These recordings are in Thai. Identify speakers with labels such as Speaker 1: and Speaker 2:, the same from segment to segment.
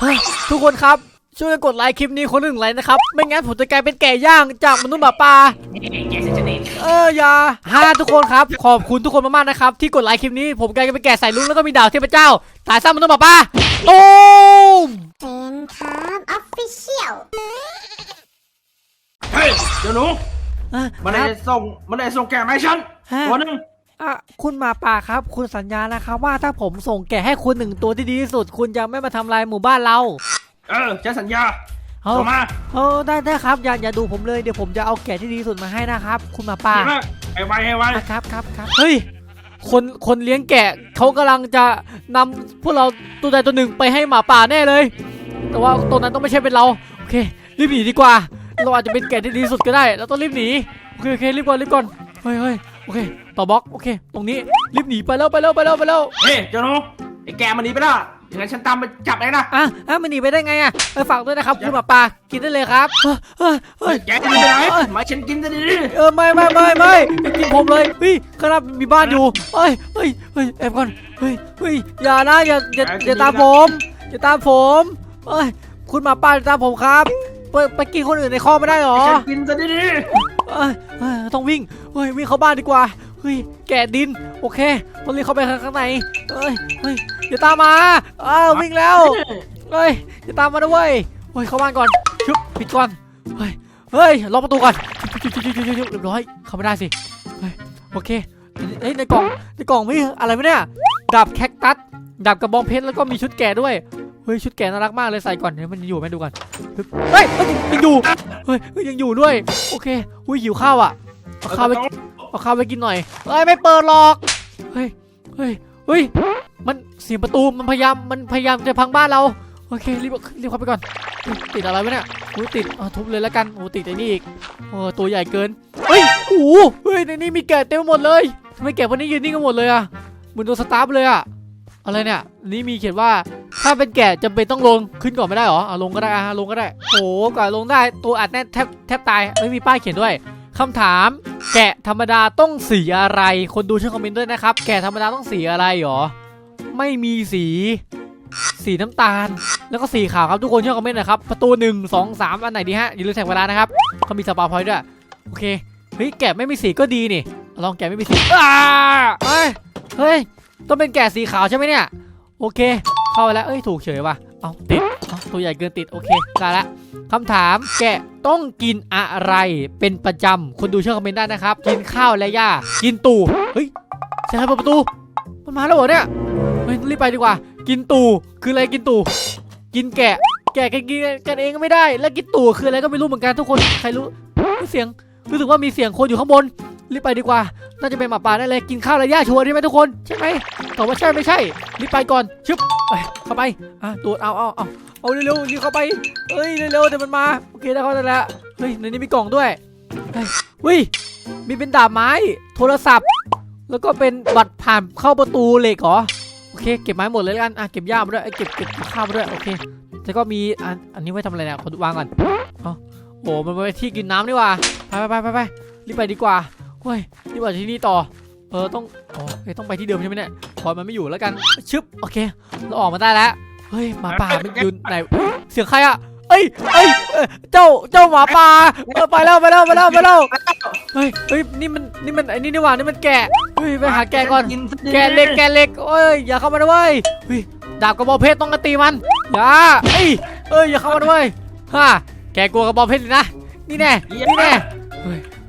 Speaker 1: เฮ้ยทุกคนครับ ช่วยกันกดไลค์คลิปนี้คนละหนึ่งไลค์นะครับ ไม่งั้นผมจะกลายเป็นแก่ย่างจากมนุษย์หมาป่า
Speaker 2: แกเซนจะเนต
Speaker 1: เอออย่าฮ่าทุกคนครับ ขอบคุณทุกคนมากๆนะครับ ที่กดไลค์คลิปนี้ผมกลายเป็นแก่ใส่ลุงแล้วก็มีดาวเทพเจ้าตายซ้ำมนุษย์หมาป่าตูม
Speaker 3: เป็นครับออฟฟิเชียล
Speaker 2: เฮ้ยเดี๋ยวหนู
Speaker 1: อะ
Speaker 2: มัน
Speaker 1: ค
Speaker 2: ได้
Speaker 1: รับ
Speaker 2: ส่งมันได้ส่งแกมาให้ฉัน
Speaker 1: ฮะ
Speaker 2: ตัวหนึง
Speaker 1: อะคุณหมาป่าครับ คุณสัญญานะครับว่าถ้าผมส่งแก่ให้คุณหนึ่งตัวที่ดีที่สุด คุณจะไม่มาทำลายหมู่บ้านเรา
Speaker 2: เออฉันสัญญา
Speaker 1: เอา
Speaker 2: ส่งมา
Speaker 1: เออได้ได้ครับอย่าอย่าดูผมเลยเดี๋ยวผมจะเอาแก่ที่ดีที่สุดมาให้นะครับ คุณหมาป่า
Speaker 2: เห็นไหมไอ้ไวไอ้ไว
Speaker 1: อะครับครับครับเฮ้ยคนคนเลี้ยงแกะเขากำลังจะนำพวกเราตัวใดตัวหนึ่งไปให้หมาป่าแน่เลย แต่ว่าตัวนั้นต้องไม่ใช่เป็นเราโอเครีบหนีดีกว่า เราอาจจะเป็นแกะที่ดีที่สุดก็ได้เราต้องรีบหนีโอเคโอเครีบก่อนรีบก่อนเฮ้ยเฮ้ย โอเค ต่อบล็อกโอเค ตรงนี้รีบหนีไปแล้วไปแล้วไปแล้วไปแล้ว
Speaker 2: เฮ้ยเดี๋ยวหนูไอ้แกมันหนีไปแล้วอย่างนั้นฉันตามไปจับเองนะ
Speaker 1: อะอะมันหนีไปได้ไงอะไปฝากด้วยนะครับคุณหมาป่ากินได้เลยครับเฮ้ยเฮ้ยเฮ้ย
Speaker 2: แกจะหนีไปไหนหมายฉันกินจะดี
Speaker 1: เออไม่ไม่ไม่ไม่ไม่กินผมเลยเฮ้ยข้างหน้ามีบ้านอยู่เฮ้ยเฮ้ยเฮ้ยแอบก่อนเฮ้ยเฮ้ยอย่านะอย่าอย่าอย่าตามผมอย่าตามผมเฮ้ยคุณหมาป่าอย่าตามผมครับไปไปกินคนอื่นในคอกไม่ได้หรอ
Speaker 2: ฉันกินจะดี
Speaker 1: เอ้ยเฮ้ยต้องวิ่งเฮ้ยวิ่งเข้าบ้านดีกว่าเฮ้ยแกะดินโอเคต้องรีบเข้าไปข้างในเฮ้ยเฮ้ยอย่าตามมาอ้าววิ่งแล้วเฮ้ยอย่าตามมาด้วยเฮ้ยเข้าบ้านก่อนชุบปิดก่อนเฮ้ยเฮ้ยล็อกประตูก่อนชุบชุบชุบชุบชุบชุบเรียบร้อยเข้าไม่ได้สิโอเคเฮ้ยในกล่องในกล่องมีอะไรวะเนี่ยดาบแคคตัสดาบกระบองเพชรแล้วก็มีชุดแก่ด้วยเฮ้ยชุดแก่น่ารักมากเลยใส่ก่อนเดี๋ยวมันอยู่ไหมดูก่อนเฮ้ยเฮ้ยยังอยู่ เฮ้ยยังอยู่ด้วย โอเคอุ้ยหิวข้าวอะเอาข้าวไปเอาข้าวไปกินหน่อยเฮ้ยไม่เปิดหรอกเฮ้ยเฮ้ยเฮ้ยมันเสียงประตูมันพยายามมันพยายามจะพังบ้านเราโอเครีบรีบเข้าไปก่อน ติดอะไรวะเนี่ยโอ้ยติดอาทุบเลยแล้วกันโอ้ติดไอ้นี่อีกโอ้ตัวใหญ่เกินเฮ้ยโอ้เฮ้ยในนี้มีแกะเต็มหมดเลยทำไมแกะวกนี้ยืนนิ่งกันหมดเลยอะเหมือนโดนสตาร์ฟเลยอะอะไรเนี่ยนี่มีเขียนว่า ถ้าเป็นแกะจำเป็นต้องลงขึ้นก่อนไม่ได้หรอเอาลงก็ได้อะลงก็ได้โอ้โหกว่าลงได้ตัวอัดแน่นแทบแทบตายไม่มีป้ายเขียนด้วยคำถาม แกะธรรมดาต้องสีอะไร คนดูช่วยคอมเมนต์ด้วยนะครับแกะธรรมดาต้องสีอะไรหรอ ไม่มีสี สีน้ำตาล แล้วก็สีขาวครับทุกคนช่วยคอมเมนต์หน่อยครับประตูหนึ่งสองสามอันไหนดีฮะอย่าลืมแท็กเวลานะครับเขามีสปาพอยต์ด้วยโอเคเฮ้ยแกะไม่มีสีก็ดีนี่ลองแกะไม่มีสีอ้าเฮ้ยเฮ้ยต้องเป็นแกะสีขาวใช่ไหมเนี่ยโอเค เข้าไปแล้วเอ้ยถูกเฉยว่ะเอาติดตัวใหญ่เกินติดโอเคกลายละคำถามแกะต้องกินอะไรเป็นประจำคนดูช่วยคอมเมนต์ได้นะครับ กินข้าวและหญ้ากินตู่เฮ้ยใช่ครับเปิดประตูมันมาแล้วเหรอเนี่ยเฮ้ยรีบไปดีกว่า กินตู่คืออะไรกินตู่กินแกะ แกะกันกินกันเองก็ไม่ได้ แล้วกินตู่คืออะไรก็ไม่รู้เหมือนกันทุกคนใครรู้เสียงรู้สึกว่ามีเสียงคนอยู่ข้างบน รีบไปดีกว่า น่าจะเป็นหมาป่าแน่เลย กินข้าวและหญ้าชัวร์ใช่ไหมทุกคน ใช่ไหมตอบว่าใช่ไม่ใช่ รีบไปก่อน ชึบเข้าไป อะตัวจเอาเอาเอาเอาเร็วๆรีบเข้าไปเฮ้ยเร็วๆเดี๋ยวมันมา โอเคได้เข้าได้แล้วเฮ้ย ในนี้มีกล่องด้วยเฮ้ย มีเป็นดาบไม้ โทรศัพท์ แล้วก็เป็นบัตรผ่านเข้าประตูเหล็กเหรอ โอเค เก็บไม้หมดเลยแล้วกัน อะ เก็บหญ้ามาด้วย เก็บเก็บข้าวมาด้วย โอเค แล้วก็มี อัน อันนี้ไว้ทำอะไรเนี่ยขอดูวางก่อนเอโอ้มันไว้ที่กินน้ำนี่ว่า ไปไปไปไปไปรีบไปดีกว่า เฮ้ยรีบไปที่นี่ต่อ เออต้องอ๋อเอ้ยต้องไปที่เดิมใช่ไหมเนี่ยพอมันไม่อยู่แล้วกันชึบโอเค เราออกมาได้แล้ว เฮ้ยหมาป่ามันอยืนไหนเสียงใครอะเอ้ยเอ้ยเอ้ยเจ้าเจ้าหมาป่าเออไปแล้วไปแล้วไปแล้วไปแล้วเฮ้ยเฮ้ยนี่มันนี่มันไอ้นี่นี่หว่านี่มันแกะเฮ้ยไปหาแกะก่อน แกะเหล็กแกะเหล็กโอ้ยอย่าเข้ามาด้วยเฮ้ยดาบกระบอกเพชรต้องกระตีมันอย่าเอ้ยเอ้ยอย่าเข้ามาด้วยฮ่าแกกลัวกระบอกเพชรนะนี่แน่นี่แน่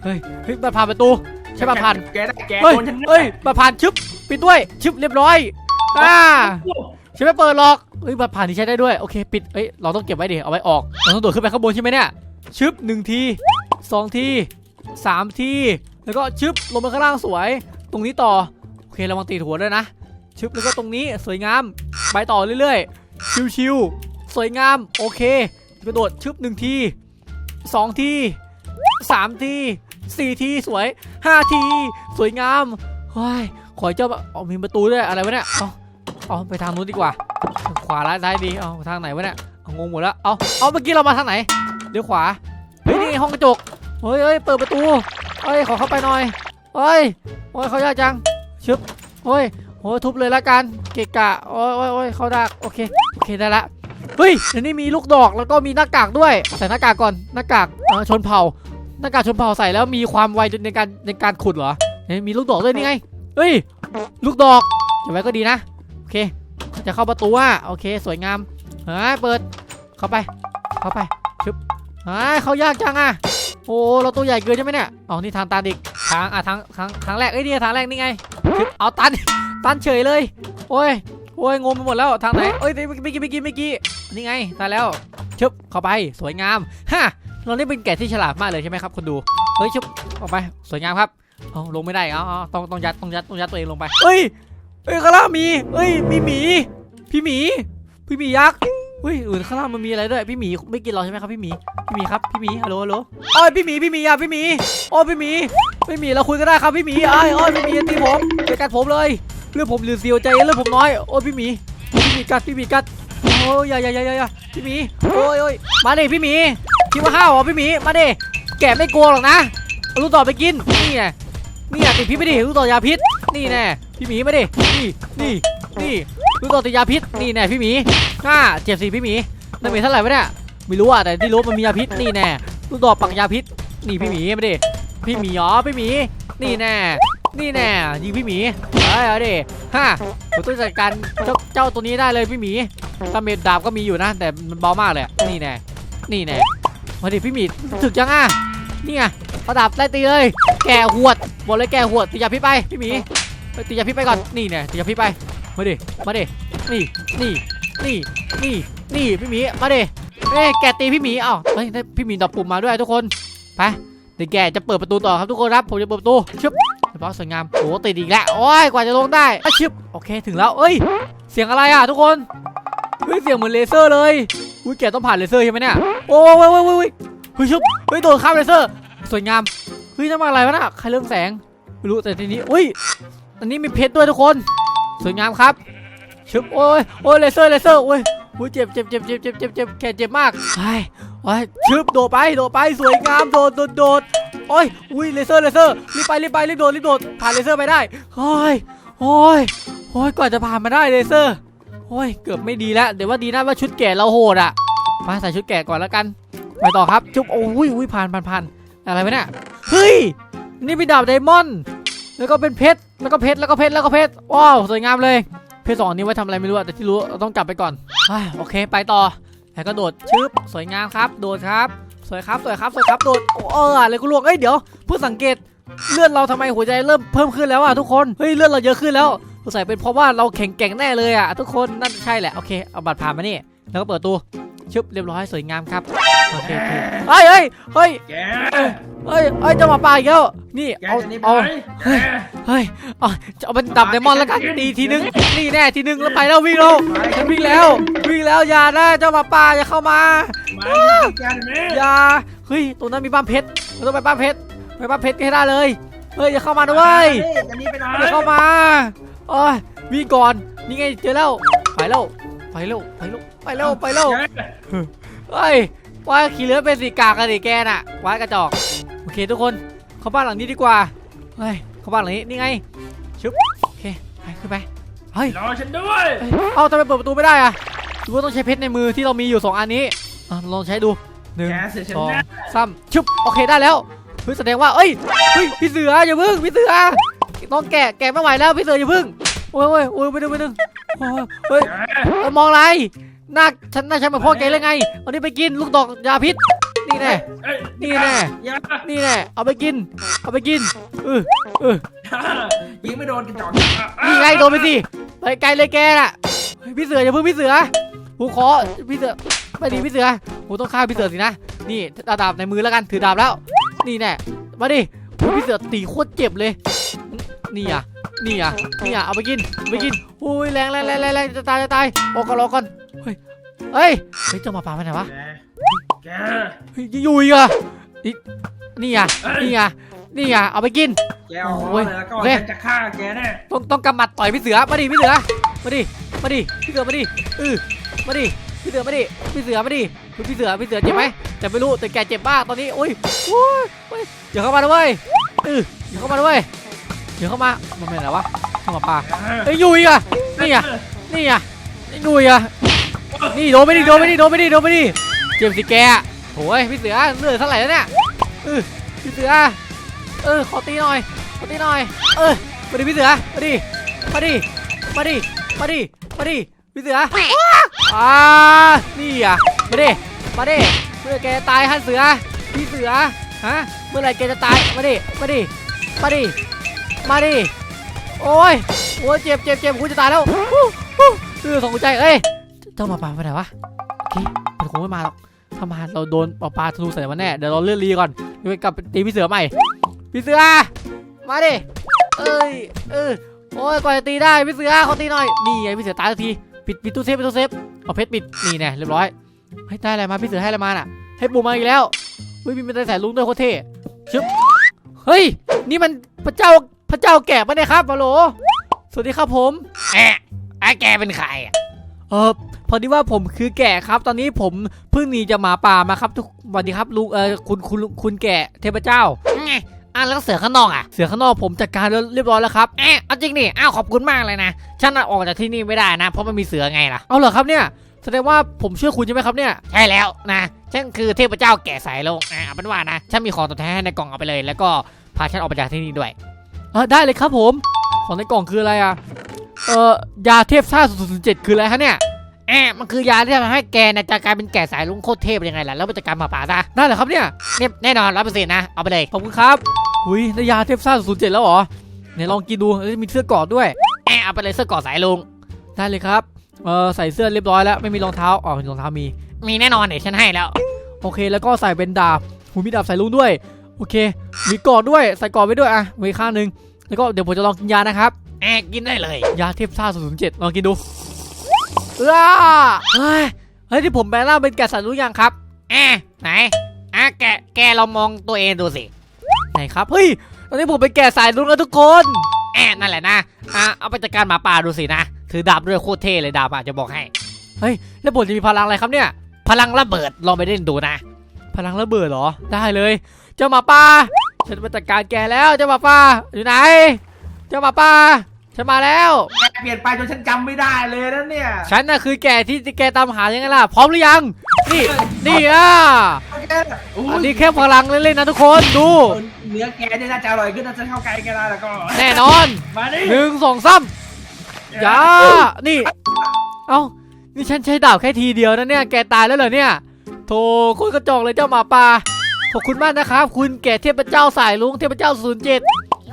Speaker 1: เฮ้ยเฮ้ยเฮ้ยมาผ่านประตูใช่ป่ะผ่าน
Speaker 2: แกได้แก
Speaker 1: เฮ้ย
Speaker 2: โดนฉัน
Speaker 1: เฮ้ยมาผ่านชึบปิดด้วยชึบเรียบร้อยอ่าใช่ไม่เปิดหรอกเฮ้ยบัตรผ่านที่ใช้ได้ด้วยโอเคปิดเอ้ยเราต้องเก็บไว้ดิเอาไว้ออกเราต้องโดดขึ้นไปข้างบนใช่ไหมเนี่ยชึบหนึ่งทีสองทีสามทีแล้วก็ชึบลงมาข้างล่างสวย ตรงนี้ต่อโอเคระวังตีหัวด้วยนะชึบแล้วก็ตรงนี้สวยงามไปต่อเรื่อยๆชิวๆสวยงามโอเคกระโดดชึบหนึ่งทีสองทีสามที สี่ทีสวยห้าที สวยงามเฮ้ยขอเจ้าเอามีประตูด้วยอะไรวะเนี่ยเอาเอาไปทางนู้นดีกว่า ขวาและซ้ายดีเอาทางไหนวะเนี่ยงงหมดแล้วเอาเอาเมื่อกี้เรามาทางไหนเดี๋ยวขวาเฮ้ยนี่ห้องกระจกเฮ้ยเฮ้ยเปิดประตูเฮ้ยขอเข้าไปหน่อยเฮ้ยโอ้ยเขายากจังชึบเฮ้ยโอ้ยทุบเลยละกันเกะกะโอ้ยโอ้ยโอ้ยเขาดักโอเคโอเคได้ละเฮ้ยอันนี้มีลูกดอกแล้วก็มีหน้ากากด้วยใส่หน้ากากก่อนหน้ากากเออชนเผ่า หน้ากากชนเผ่าใส่แล้วมีความไวในการในการขุดเหรอเฮ้ยมีลูกดอกด้วยนี่ไงเฮ้ยลูกดอกเก็บไว้ก็ดีนะโอเค จะเข้าประตูอะโอเค สวยงามเฮ้ยเปิดเข้าไป เข้าไปชึบเฮ้ยเขายากจังอะโอ้เราตัวใหญ่เกินใช่ไหมเนี่ยอ๋อนี่ทางตันอีกทางอะทางทางทางแรกเอ้ยนี่ทางแรกนี่ไงชึบเอาตันตันเฉยเลยโอ้ยโอ้ยงงไปหมดแล้วทางไหนเอ้ยเมื่อกี้เมื่อกี้เมื่อกี้นี่ไงตายแล้วชึบเข้าไปสวยงามฮะ เรานี่เป็นแกะที่ฉลาดมากเลยใช่ไหมครับคนดู เฮ้ยชึบออกไป สวยงามครับเอาลงไม่ได้เอาเอาต้องต้องยัดต้องยัดต้องยัดตัวเองลงไปเอ้ยเอ้ยข้างล่างมีเอ้ยมีหมี พี่หมี พี่หมียักษ์เฮ้ยอื่นข้างล่างมันมีอะไรด้วยพี่หมีไม่กินเราใช่ไหมครับพี่หมีพี่หมีครับพี่หมีฮัลโหลฮัลโหลโอ้ยพี่หมีพี่หมีอะพี่หมีโอ้ยพี่หมีพี่หมีเราคุยกันได้ครับพี่หมีไอ้ายโอ้ยพี่หมีอย่าตีผมอย่ากัดผมเลยเรื่องผมเหลือเสียวใจเรื่องผมน้อยโอ้ยพี่หมีพี่หมีกัดพี่หมีกัดโอ้ยอย่าอย่าอย่าอย่าอย่าพี่หมีโอ้ยโอ้ยมาดิพี่หมี คิดว่าห้าวเหรอพี่หมีมาดิแกะไม่กลัวหรอกนะเอาลูกต่อไปกินนี่ไงนี่อะติดพิษไปดิลูกต่อยาพิษ นี่แน่พี่หมีมาดินี่นี่นี่ลูกต่อติดยาพิษนี่แน่พี่หมีห้าเจ็บสิพี่หมีน้ำเมเท่าไหร่วะเนี่ยไม่รู้อะแต่ที่รู้มันมียาพิษนี่แน่ลูกต่อปักยาพิษ นี่พี่หมีมาดิพี่หมีอ๋อพี่หมีนี่แน่นี่แน่ยิงพี่หมีเอ้ยเอาดิห้าผมต้องจัดการเจ้าเจ้าตัวนี้ได้เลยพี่หมีตาเมดดาบก็มีอยู่นะ แต่มันเบามากเลยนี่แน่นี่แน่ มาดิพี่หมีถึกยังอะนี่ไงเอาดาบไล่ตีเลย แก่หวดบอกเลยแก่หวดตียาพิษไปพี่หมีไปตียาพิษไปก่อนนี่แน่ตียาพิษไปมาดิมาดินี่นี่นี่นี่นี่พี่หมีมาดิเอ้แกตีพี่หมีเอ้าเฮ้ยพี่หมีดอกปุ่มมาด้วยทุกคนไปเดี๋ยวแกจะเปิดประตูต่อครับทุกคนครับผมจะเปิดประตูชึบเรียบร้อยสวยงามโอ้ติดอีกแล้วโอ้ยกว่าจะลงได้อะชึบโอเคถึงแล้วเอ้ย เสียงอะไรอะทุกคนเฮ้ยเสียงเหมือนเลเซอร์เลยอุ้ยแกต้องผ่านเลเซอร์ใช่ไหมเนี่ย โอ้ยโอ้ยโอ้ยโอ้ยเฮ้ยชึบเฮ้ยโดนข้ามเลเซอร์ สวยงาม เฮ้ยนั่นมาอะไรวะน่ะใครเรื่องแสง ไม่รู้แต่ทีนี้อุ้ย อันนี้มีเพชรด้วยทุกคน สวยงามครับชึบโอ้ยโอ้ยเลเซอร์เลเซอร์โอ้ยโอ้ยเจ็บเจ็บเจ็บเจ็บเจ็บเจ็บเจ็บแขนเจ็บมากไอ้ไอ้ยชึบโดดไปโดดไปสวยงามโดดโดดโดดโอ้ยอุ้ยเลเซอร์เลเซอร์รีบไปรีบไปรีบโดดรีบโดดผ่านเลเซอร์ไปได้โอ้ยโอ้ยโอ้ยกว่าจะผ่านมาได้เลเซอร์โอ้ยเกือบไม่ดีแล้วเดี๋ยวว่าดีนะว่าชุดแก่เราโหดอะ มาใส่ชุดแก่ก่อนแล้วกันไปต่อครับชุบโอ้ยอุ้ยผ่านผ่านผ่านอะไรวะเนี่ยเฮ้ยนี่เป็นดาบไดมอนด์แล้วก็เป็นเพชรแล้วก็เพชรแล้วก็เพชรแล้วก็เพชรว้าวสวยงามเลยเพชรสองนี้ไว้ทำอะไรไม่รู้แต่ที่รู้ต้องจับไปก่อนโอเค ไปต่อแล้วก็โดดชึบสวยงามครับ โดดครับ สวยครับสวยครับสวยครับโดดเอออะไรกูลวกเอ้ยเดี๋ยวเพิ่งสังเกตเลือดเราทำไมหัวใจเริ่มเพิ่มขึ้นแล้วอะทุกคนเฮ้ยเลือดเราเยอะขึ้นแล้วสงสัยเป็นเพราะว่าเราแข็งแกร่งแน่เลยอะทุกคนนั่นใช่แหละโอเคเอาบัตรผ่านมานี่แล้วก็เปิดตู้ ชึบเรียบร้อยสวยงามครับโอเคโอเคเฮ้ยเฮ้ยเฮ้ย
Speaker 2: แก
Speaker 1: เฮ้ยเฮ้ยเจะมาป่าอีกแล้วนี่
Speaker 2: แก
Speaker 1: เอา
Speaker 2: จะหนีไป
Speaker 1: เอา
Speaker 2: ไหนแก
Speaker 1: เฮ้ยเอาจะเอาเป็นดับไดมอนด์แล้วกันตีทีนึงนี่แน่ทีนึงแล้วไปแล้ววิ่งแล้วฉันวิ่งแล้ววิ่งแล้วอย่านะเจ้าหมาป่าอย่าเข้ามา
Speaker 2: มาแกนี่
Speaker 1: อย่าเฮ้ยตรงนั้นมีบ้านเพชรเราต้องไปบ้านเพชรไปบ้านเพชรให้ได้เลยเฮ้ยอย่าเข้ามาด้วย
Speaker 2: จะหนีไปไหน
Speaker 1: อย่าเข้ามาโอ้ยวิ่งก่อนนี่ไงเจอแล้วไปแล้ว ไปแล้วไปแล้วไปแล้วไปแล้ว
Speaker 2: แก
Speaker 1: เฮ้ยว่าขี่เรือเป็นสีกากกันดิแกน่ะว้ายกระจอกโอเคทุกคนเข้าบ้านหลังนี้ดีกว่าเฮ้ยเข้าบ้านหลังนี้นี่ไงชึบโอเคไปขึ้นไปเฮ้ย
Speaker 2: รอฉันด้วย
Speaker 1: เอ้ยเอ้าทำไมเปิดประตูไม่ได้อะหรือว่าต้องใช้เพชรในมือที่เรามีอยู่ 2 อันนี้อะลองใช้ดูหนึ่ง
Speaker 2: แกเสียฉัน
Speaker 1: สอง
Speaker 2: แน่
Speaker 1: สามชุบโอเคได้แล้วเฮ้ยแสดงว่าเอ้ยเฮ้ยพี่เสืออย่าพึ่งพี่เสือต้องแกะแกะไม่ไหวแล้วพี่เสืออย่าพึ่ง โอ้ยโอ้ยโอ้ยไปดึงไปดึงโอ้ยเฮ้ย
Speaker 2: แก
Speaker 1: เอ้ยมองอะไรหน้าฉันหน้าฉันเหมือนพ่อแกเลยไงเอานี่ไปกินลูกดอกยาพิษ นี่แน่
Speaker 2: เอ้ย
Speaker 1: นี่แน่
Speaker 2: อย่า
Speaker 1: นี่แน่เอาไปกิน เอาไปกินเออเออ
Speaker 2: ยิงไม่โดนกระจอก
Speaker 1: นี่ไงโดนไปสิไปไกลเลยแกน่ะเฮ้ยพี่เสืออย่าพึ่งพี่เสือผมขอพี่เสือไม่ดีพี่เสือผมต้องฆ่าพี่เสือสินะนี่เอาดาบในมือแล้วกันถือดาบแล้ว นี่แน่มาดิโอ้ยพี่เสือตีโคตรเจ็บเลย นี่อะนี่อะนี่อะเอาไปกินเอาไปกินโอ้ยแรงแรงแรงแรงแรงจะตายจะตายรอก่อนรอก่อนเฮ้ยเฮ้ยเฮ้ยเจ้าหมาป่าไปไหนวะ
Speaker 2: แก
Speaker 1: เฮ้ยอยู่อีกอะนี่นี่อะนี่อะนี่อะเอาไปกิน
Speaker 2: แกเอาหัวเลยแล้วก็
Speaker 1: โอ้ย
Speaker 2: ฉันจะฆ่าแกแน่
Speaker 1: ต้องต้องกำหมัดต่อยพี่เสือมาดิพี่เสือมาดิมาดิพี่เสือมาดิเออมาดิพี่เสือมาดิพี่เสือมาดิพี่เสือพี่เสือเจ็บไหมแต่ไม่รู้แต่แกเจ็บมากตอนนี้โอ้ยโอ้ยโอ้ยอย่าเข้ามาด้วยเอออย่าเข้ามาด้วย อย่าเข้ามา มันเป็นอะไรวะเข้ามาปลาไอ้ยยุยอะนี่อะนี่อะไอ้ยุยอะนี่โดนไปดิโดนไปดิโดนไปดิโดนไปดิเจ็บสิแกโอ้ยพี่เสือเลือดเท่าไหร่แล้วเนี่ยเออพี่เสือเออขอตีหน่อยขอตีหน่อย เออมาดิพี่เสือมาดิมาดิมาดิมาดิมาดิพี่เสืออ่านี่อะมาดิมาดิเมื่อแกตายฮันเสือพี่เสือฮะเมื่อไหรแกจะตายมาดิมาดิมาดิ มาดิ โอ้ย โอ้ยเจ็บเจ็บเจ็บกูจะตายแล้วเออสองหัวใจ เอ้ย เจ้าหมาป่าไปไหนวะ โอเค มันคงไม่มาหรอก ถ้ามาเราโดนปลาปลาธนูใส่มันแน่ เดี๋ยวเราเลื่อนรีก่อนเดี๋ยวไปกลับไปตีพี่เสือใหม่ พี่เสือ มาดิ เอ้ย เออ โอ้ยกว่าจะตีได้พี่เสือเขาตีหน่อย นี่ไงพี่เสือตายสักที ปิดปิดตู้เซฟปิดตู้เซฟ เอาเพชรปิด นี่แน่เรียบร้อย ให้ได้อะไรมาพี่เสือให้อะไรมาน่ะ ให้ปูมาอีกแล้วเฮ้ยมีเป็นใส่ลุงด้วยโคตรเท่ชึบเฮ้ย นี่มันพระเจ้า พระเจ้าแก่ปะเนี่ยครับฮัลโหลสวัสดีครับผม
Speaker 4: แอะไอ้แกเป็นใครอะ
Speaker 1: เออพอดีว่าผมคือแก่ครับ ตอนนี้ผมเพิ่งหนีจากหมาป่ามาครับทุกสวัสดีครับลุงเออคุณคุณคุณแก่เทพเจ้า
Speaker 4: ไงอะแล้วเสือข้างนอกอะ
Speaker 1: เสือข้างนอกผมจัดการเรียบร้อยแล้วครับ
Speaker 4: แอะเอาจริงดิอ้าวขอบคุณมากเลยนะฉันน่ะออกจากที่นี่ไม่ได้นะ เพราะมันมีเสือไงล่ะ
Speaker 1: เอาเหรอครับเนี่ยแสดงว่าผมช่วยคุณใช่ไหมครับเนี่ย
Speaker 4: ใช่แล้วนะฉันคือเทพเจ้าแก่สายลงอะเอาเป็นว่านะฉันมีของตอบแทนให้ในกล่องเอาไปเลย แล้วก็พาฉันออกไปจากที่นี่ด้วย
Speaker 1: เออได้เลยครับผม ของในกล่องคืออะไรอะ เออยาเทพซ่า007คืออะไรคะเนี่ย
Speaker 4: แอะมันคือยาที่ทำให้แกนะจะกลายเป็นแก่สายลุงโคตรเทพยังไงล่ะ แล้วมันจะกลายมาป่าซะ
Speaker 1: ได้เหรอครับเนี่ย
Speaker 4: เนี่ยแน่นอนร้อยเปอร์เซ็นต์นะ เอาไปเลย
Speaker 1: ขอบคุณครับอุ้ยได้ยาเทพซ่า007แล้วเหรอไหนลองกินดูเอ้ยมีเสื้อกอดด้วย
Speaker 4: แอะเอาไปเลยเสื้อเกอดสายลุง
Speaker 1: ได้เลยครับ เออใส่เสื้อเรียบร้อยแล้วไม่มีรองเท้า อ๋อมีรองเท้ามี
Speaker 4: มีแน่นอนเดี๋ยวฉันให้แล้ว
Speaker 1: โอเคแล้วก็ใส่เป็นดาบหูมีดาบใส่ลุงด้วย โอเคมีกอดด้วยใส่กอดไว้ด้วยอะไว้ข้างหนึ่งแล้วก็เดี๋ยวผมจะลองกินยานะครับ
Speaker 4: แอะกินได้เลย
Speaker 1: ยาเทพซ่า007ลองกินดูอ้าเฮ้ยเฮ้ยที่ผมแปลงร่างเป็นแกะสัตว์รู้ยังครับ
Speaker 4: แอะไหนอะแกแกลองมองตัวเองดูสิ
Speaker 1: ไหนครับเฮ้ยตอนนี้ผมเป็นแกะสายลุงแล้วทุกคน
Speaker 4: แอะนั่นแหละนะอะเอาไปจัดการหมาป่าดูสินะถือดาบด้วยโคตรเท่เลยดาบอะจะบอกให้
Speaker 1: แล้วผมจะมีพลังอะไรครับเนี่ย
Speaker 4: พลังระเบิดลองไปเล่นดูนะ
Speaker 1: พลังระเบิดเหรอได้เลย เจ้าหมาป่าฉันมาจัดการแกแล้วเจ้าหมาป่าอยู่ไหน เจ้าหมาป่าฉันมาแล้ว
Speaker 2: แกเปลี่ยนไปจนฉันจำไม่ได้เลยนะเนี่ย
Speaker 1: ฉันน่ะคือแกที่แกตามหายังไงล่ะพร้อมหรือยัง นี่นี่อะ
Speaker 2: แกอุ้
Speaker 1: อัน
Speaker 2: ย
Speaker 1: นี้แค่พลังเล่นๆนะทุกคนดู
Speaker 2: เนื้อแกเนี่ยน่าจะอร่อยขึ้นน่าจะเข้าไกลแกได้แล้วก็
Speaker 1: แน่นอน
Speaker 2: มาดิ
Speaker 1: หนึ่งสองสามยานี่ เอ้านี่ฉันใช้ดาบแค่ทีเดียวนะเนี่ยแกตายแล้วเหรอเนี่ยโธ่โคนกระจอกเลยเจ้าหมาป่า ขอบคุณมากนะครับ คุณแก่เทพเจ้าสายลุงเทพเจ้าศูนย์เจ็ด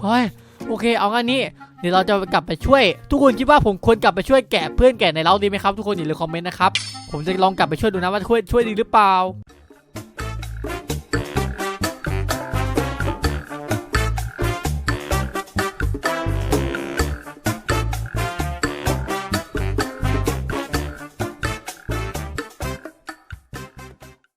Speaker 1: เฮ้ยโอเค เอางั้นนี้เดี๋ยวเราจะกลับไปช่วย ทุกคนคิดว่าผมควรกลับไปช่วยแกะเพื่อนแกะในเล้าดีไหมครับทุกคนอย่าลืมคอมเมนต์นะครับผมจะลองกลับไปช่วยดูนะว่าช่วยช่วยดีหรือเปล่า